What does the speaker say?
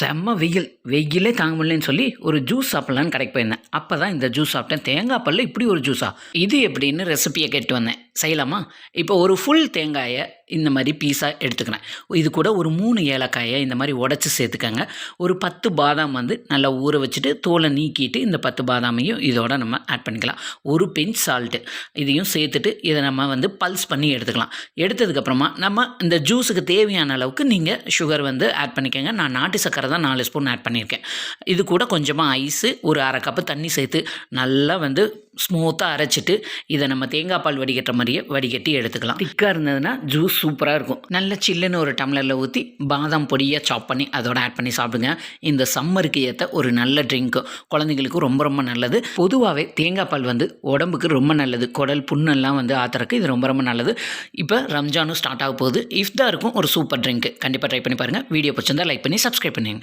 செம்ம வெயில். வெயிலே தாங்க முடியலன்னு சொல்லி ஒரு ஜூஸ் சாப்பிட்லான்னு கடைக்கு போயிருந்தேன். அப்போ தான் இந்த ஜூஸ் சாப்பிட்டேன். தேங்காய் பல்ல இப்படி ஒரு ஜூஸா இது எப்படின்னு ரெசிபியை கேட்டு வந்தேன். செய்யலாமா? இப்போ ஒரு ஃபுல் தேங்காயை இந்த மாதிரி பீஸாக எடுத்துக்கிறேன். இது கூட ஒரு மூணு ஏலக்காயை இந்த மாதிரி உடச்சி சேர்த்துக்கங்க. ஒரு பத்து பாதாம் வந்து நல்லா ஊற வச்சுட்டு தோலை நீக்கிட்டு இந்த பத்து பாதாமையும் இதோட நம்ம ஆட் பண்ணிக்கலாம். ஒரு பெஞ்ச் சால்ட்டு இதையும் சேர்த்துட்டு இதை நம்ம வந்து பல்ஸ் பண்ணி எடுத்துக்கலாம். எடுத்ததுக்கப்புறமா நம்ம இந்த ஜூஸுக்கு தேவையான அளவுக்கு நீங்கள் சுகர் வந்து ஆட் பண்ணிக்கோங்க. நான் நாட்டு சக்கரை தான் நாலு ஸ்பூன் ஆட் பண்ணியிருக்கேன். இது கூட கொஞ்சமாக ஐஸு ஒரு அரை கப்பு தண்ணி சேர்த்து நல்லா வந்து ஸ்மூத்தாக அரைச்சிட்டு இதை நம்ம தேங்காய் பால் வடிகட்டுற மாதிரியே வடிகட்டி எடுத்துக்கலாம். திக்காக இருந்ததுன்னா ஜூஸ் சூப்பராக இருக்கும். நல்ல சில்லுன்னு ஒரு டம்ளரில் ஊற்றி பாதாம் பொடியாக சாப் பண்ணி அதோட ஆட் பண்ணி சாப்பிடுங்க. இந்த சம்மருக்கு ஏற்ற ஒரு நல்ல ட்ரிங்க்கு குழந்தைங்களுக்கு ரொம்ப ரொம்ப நல்லது. பொதுவாகவே தேங்காய் பால் வந்து உடம்புக்கு ரொம்ப நல்லது. குடல் புண்ணெல்லாம் வந்து ஆத்துறக்கு இது ரொம்ப ரொம்ப நல்லது. இப்போ ரம்ஜானும் ஸ்டார்ட் ஆக போகுது. இஃப்தாருக்கும் ஒரு சூப்பர் ட்ரிங்க் கண்டிப்பாக ட்ரை பண்ணி பாருங்கள் வீடியோ பிடிச்சிருந்தா லைக் பண்ணி சப்ஸ்கிரைப் பண்ணுங்க.